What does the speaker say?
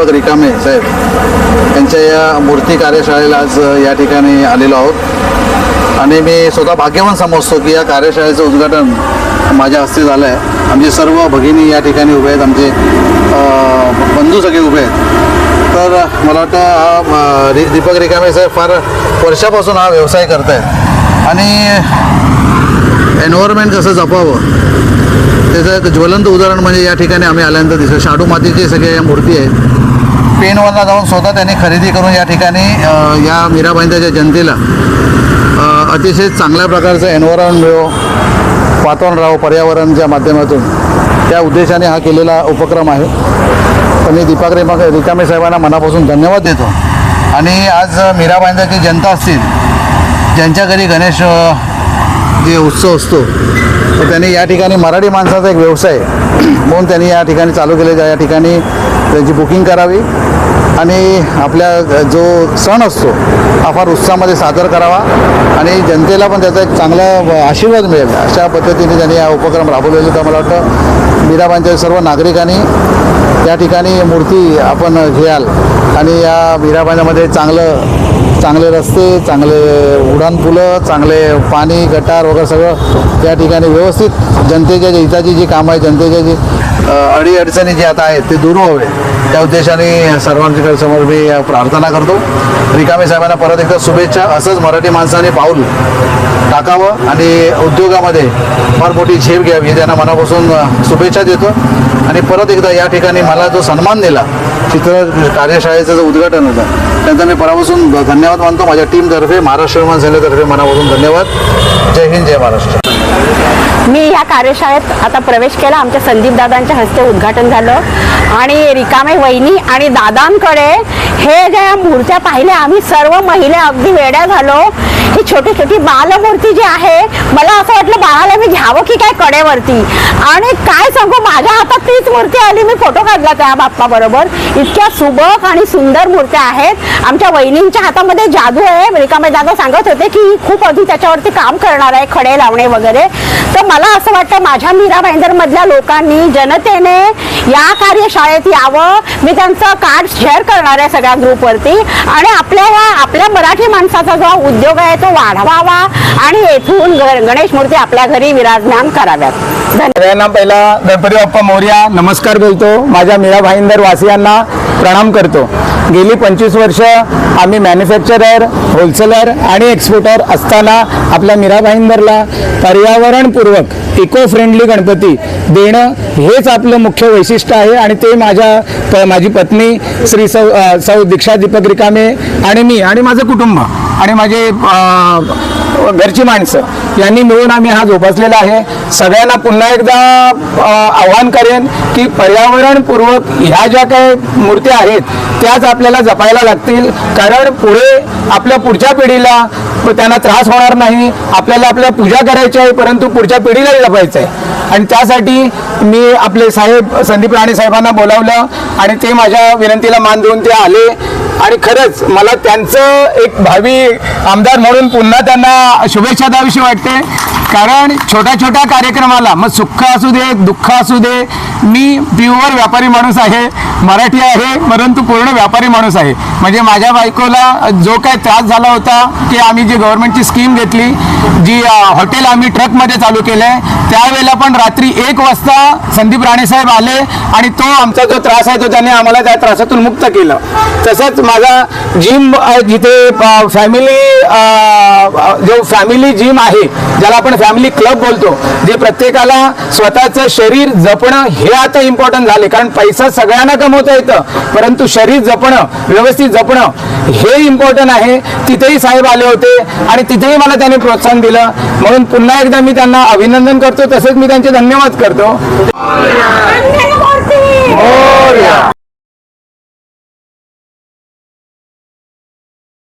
दीपक रिकामे साहेब. यांच्या या मूर्ती कार्यशाळेला आज या ठिकाणी आलेलो आहोत. आणि मी स्वतः भाग्यवान समजतो की या कार्यशाळेचं उद्घाटन माझ्या हस्ते झालं आहे आमचे सर्व भगिनी या ठिकाणी उभे आहेत आमचे बंधू सगळे उभे आहेत. तर मला वाटतं हा रि- दीपक रिकामे साहेब फार वर्षापासून हा व्यवसाय करत आहेत आणि एन्व्हायरमेंट कसं जपावं? त्याचं एक ज्वलंत उदाहरण म्हणजे या ठिकाणी आम्ही आल्यानंतर दिसलं शाडू मातीचे सगळे या मूर्ती आहेत. पेनवरला जाऊन स्वतः त्यांनी खरेदी करून या ठिकाणी या मीराबाईंच्या जनतेला अतिशय चांगल्या प्रकारचं एन्व्हायरमेंट मिळो वातावरण राहो पर्यावरणच्या माध्यमातून. त्या उद्देशाने हा केलेला उपक्रम आहे. तर मी दीपक रेमा रिकामे साहेबांना मनापासून धन्यवाद देतो. आणि आज मीराबाईंची जनता असतील ज्यांच्या घरी गणेश जे उत्सव असतो तर त्यांनी या ठिकाणी मराठी माणसाचा एक व्यवसाय म्हणून त्यांनी या ठिकाणी चालू केले. या ठिकाणी त्यांची बुकिंग करावी आणि आपल्या जो सण असतो हा फार उत्साहामध्ये सादर करावा आणि जनतेला पण त्याचा एक चांगला आशीर्वाद मिळेल. अशा पद्धतीने त्यांनी हा उपक्रम राबवलेला तर मला वाटतं. मीराबांच्या सर्व नागरिकांनी या ठिकाणी मूर्ती आपण घ्याल. आणि या मीराबाईंमध्ये चांगलं चांगले रस्ते चांगले उड्डाणपुलं चांगले पाणी गटार वगैरे सगळं या ठिकाणी व्यवस्थित. जनतेच्या जी हिताची जी कामं आहे जनतेच्या जी अडीअडचणी जी आता आहेत ते दूर व्हावे. त्या उद्देशाने सर्वांच्या समोर मी प्रार्थना करतो. रिकामे साहेबांना परत एकदा शुभेच्छा. असंच मराठी माणसाने पाऊल टाकावं आणि उद्योगामध्ये फार मोठी झेप घ्यावी हे त्यांना मनापासून शुभेच्छा देतो. आणि परत एकदा या ठिकाणी मला जो सन्मान दिला चित्र कार्यशाळेचं जो उद्घाटन होतं त्यांचा मी परापासून धन्यवाद मानतो. माझ्या टीमतर्फे महाराष्ट्र विमान सेनेतर्फे मनापासून धन्यवाद. जय हिंद जय महाराष्ट्र. मी ह्या कार्यशाळेत आता प्रवेश केला. आमच्या संदीप दादांच्या हस्ते उद्घाटन झालं. आणि रिकामे वहिनी आणि दादांकडे हे ज्या मूर्त्या पाहिल्या आम्ही सर्व महिला अगदी वेड्या झालो. छोटी छोटी बालमूर्ती जी आहे मला असं वाटलं बाळाला मी घ्यावं की काय कडेवरती? आणि काय सांगू माझ्या हातात तीच मूर्ती आली मी फोटो काढला त्या बाप्पा बरोबर. इतक्या सुबक आणि सुंदर मूर्त्या आहेत. आमच्या वहिनींच्या हातामध्ये जादू आहे. रिकामे दादा सांगत होते की खूप अधिक त्याच्यावरती काम करणार आहे खडे लावणे वगैरे. तर मला असं वाटतं माझ्या मीरा भाईंदर मधल्या लोकांनी जनतेने या कार्यशाळेत यावं. मी त्यांचं कार्ड शेअर करणार आहे सगळ्या ग्रुपवरती. आणि आपल्या या आपल्या मराठी माणसाचा जो उद्योग आहे तो वाढवावा आणि येथून गणेश मूर्ती आपल्या घरी विराजमान कराव्यात. सगळ्यांना पहिला गणपती बाप्पा मोर्या नमस्कार बोलतो. माझ्या मीरा भाईंदर वासियांना प्रणाम करतो. गेली पंचवीस वर्ष आम्ही मॅन्युफॅक्चरर होलसेलर आणि एक्सपोर्टर असताना आपल्या मीरा भाईंदरला पर्यावरणपूर्वक इको फ्रेंडली गणपती देणं हेच आपलं मुख्य वैशिष्ट्य आहे आणि ते माझ्या माझी पत्नी श्री सौ सौ दीक्षा दीपक रिकामे आणि मी आणि माझं कुटुंब. आणि माझे घरची माणसं यांनी मिळून आम्ही हा जोपासलेला आहे. सगळ्यांना पुन्हा एकदा आव्हान करेन की पर्यावरणपूर्वक ह्या ज्या काही मूर्त्या आहेत त्याच आपल्याला जपायला लागतील. कारण पुढे आपल्या पुढच्या पिढीला त्यांना त्रास होणार नाही. आपल्याला आपल्या पूजा करायची आहे परंतु पुढच्या पिढीलाही जपायचं आहे आणि त्यासाठी मी आपले साहेब संदीप राणे साहेबांना बोलावलं आणि ते माझ्या विनंतीला मान देऊन ते आले. आणि खरंच मला त्यांचं एक भावी आमदार म्हणून पुन्हा त्यांना शुभेच्छा द्याविषयी वाटते. कारण छोट्या छोट्या कार्यक्रमाला मग सुख असू दे दुःख असू दे मी प्युअर व्यापारी माणूस आहे मराठी आहे परंतु पूर्ण व्यापारी माणूस आहे. म्हणजे माझ्या बायकोला जो काय त्रास झाला होता की आम्ही जी गव्हर्नमेंटची स्कीम घेतली जी हॉटेल आम्ही ट्रकमध्ये चालू केलं आहे त्यावेळेला पण रात्री एक वाजता संदीप राणेसाहेब आले आणि तो आमचा जो त्रास आहे तो त्याने आम्हाला त्या त्रासातून मुक्त केलं. तसंच माझा जिम जिथे फॅमिली जो फॅमिली जिम आहे ज्याला आपण फॅमिली क्लब बोलतो जे प्रत्येकाला स्वतःचं शरीर जपणं हे आता इम्पॉर्टंट झाले कारण पैसा सगळ्यांना कमवता येतं परंतु शरीर जपणं व्यवस्थित जपणं हे इम्पॉर्टंट आहे तिथेही साहेब आले होते आणि तिथेही मला त्यांनी प्रोत्साहन दिलं म्हणून पुन्हा एकदा मी त्यांना अभिनंदन करतो तसेच मी त्यांचे धन्यवाद करतो